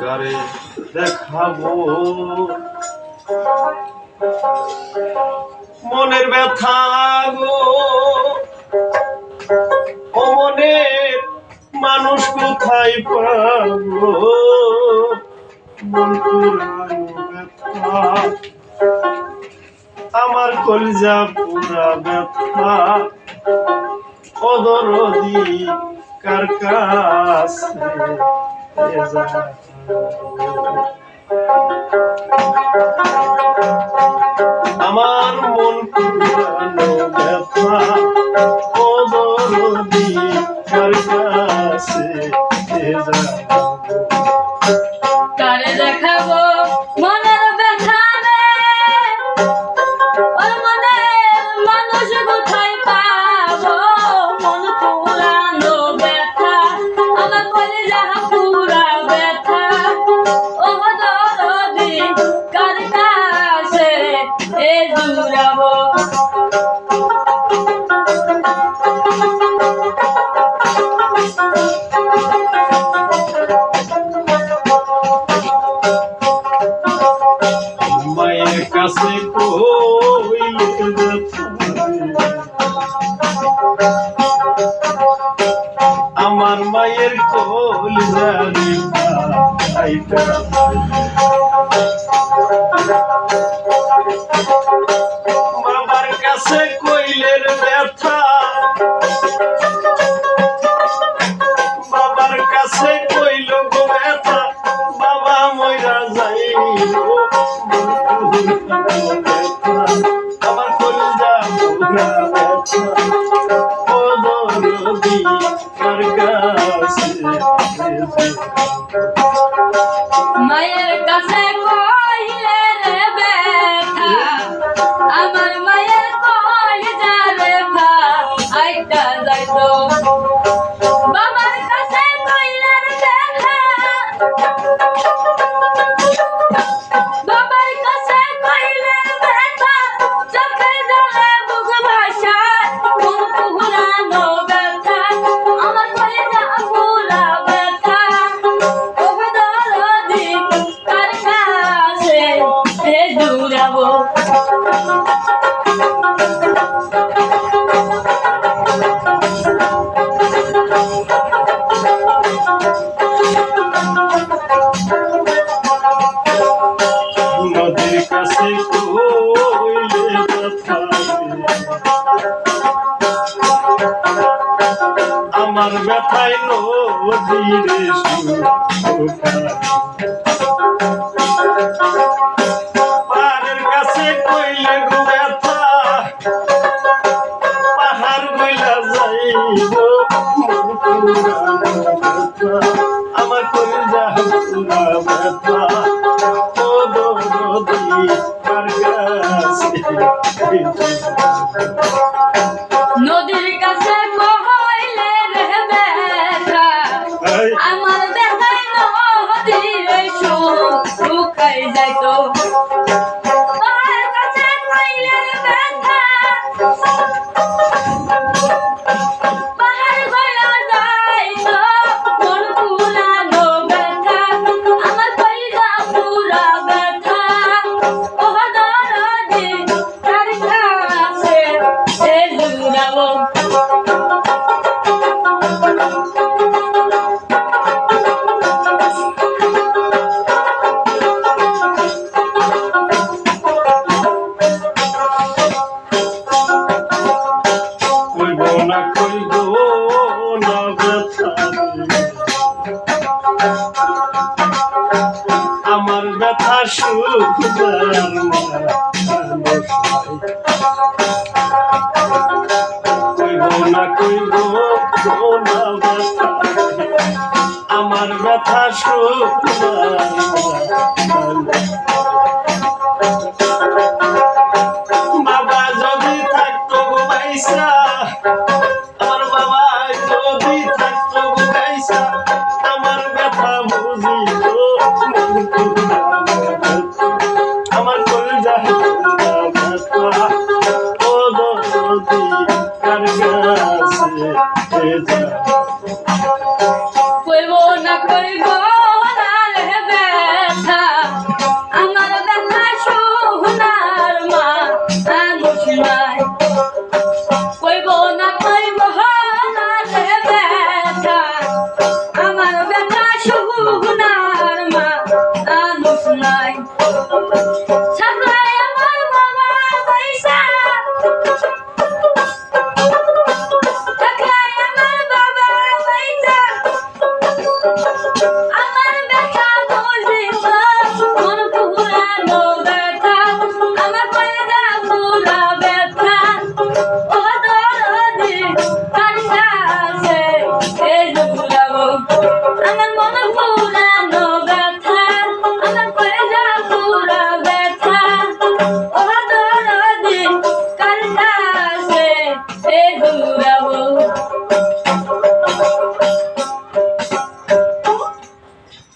কারে দেখাবো। মনের ব্যথা গো। ও মনের মানুষ কোথায় পাবো? মন আমার কলিজা পুরা ব্যথা। অদরদি কার কাছে? আমার মন পুরানো মায়ের কাছে কইলে আমার মায়ের কোল জানি বাবার কাছে কইলের ব্যথা মায়ের কাছে কইলে রে ব্যথা, আমার মায়ের কলিজা রে ভা আইটা যাইতো। বাবার কাছে কইলে রে ব্যথা আমার ব্যথায় নদীরে পাহাড়ের কাছে কইলে গো ব্যথা পাহাড় বইলা আমার কলিজা ব্যথা। নদীর আমার ব্যথা সুখ বাবা যদি থাকতো বাইসা, আমার বাবা যদি থাকতো বাইসা, আমার ব্যথা বুঝিত আমার কলজা ও কাছে beleza.